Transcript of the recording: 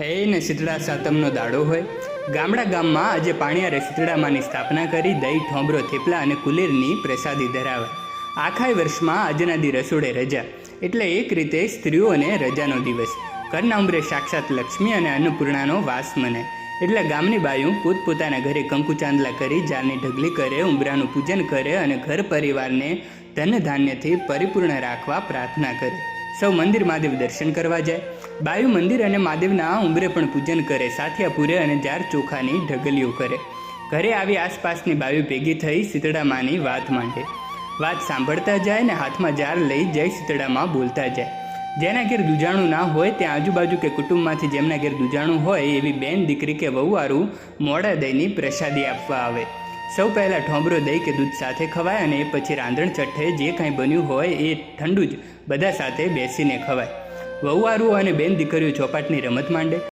હે ને શીતળા સાતમનો દાડો હોય. ગામડા ગામમાં આજે પાણીયારે શીતળામાની સ્થાપના કરી દહીં, ઠોંબરો, થેપલા અને કુલેરની પ્રસાદી ધરાવે. આખાય વર્ષમાં આજના દી રસોડે રજા. એટલે એક રીતે સ્ત્રીઓને રજાનો દિવસ. ઘરના ઉંબરે સાક્ષાત લક્ષ્મી અને અન્નપૂર્ણાનો વાસ મનાય. એટલે ગામની બાયું પોતપોતાના ઘરે કંકુ ચાંદલા કરી જારની ઢગલી કરે, ઉંબરાનું પૂજન કરે અને ઘર પરિવારને ધન ધાન્યથી પરિપૂર્ણ રાખવા પ્રાર્થના કરે. સૌ મંદિર મહાદેવ દર્શન કરવા જાય. બાયુ મંદિર અને મહાદેવના ઉંબરે પણ પૂજન કરે સાથિયા પૂરે અને જાર ચોખાની ઢગલીઓ કરે. ઘરે આવી આસપાસની બાયુ ભેગી થઈ સીતળામાની વાત માંડે. વાત સાંભળતા જાય ને હાથમાં જાર લઈ જય સીતળામાં બોલતા જાય. જેના ઘેર દુજાણું ના હોય, ત્યાં આજુબાજુ કે કુટુંબમાંથી જેમના ઘેર દુજાણું હોય, એવી બેન દીકરી કે વહુવારું મોડા દહીંની પ્રસાદી આપવા આવે. સૌ પહેલાં ઠોંબરો દહીં કે દૂધ સાથે ખવાય અને એ પછી રાંધણ છઠ્ઠે જે કાંઈ બન્યું હોય એ ઠંડુ જ બધા સાથે બેસીને ખવાય. વહુવારું અને બેન દીકરીઓ ચોપાટની રમત માંડે.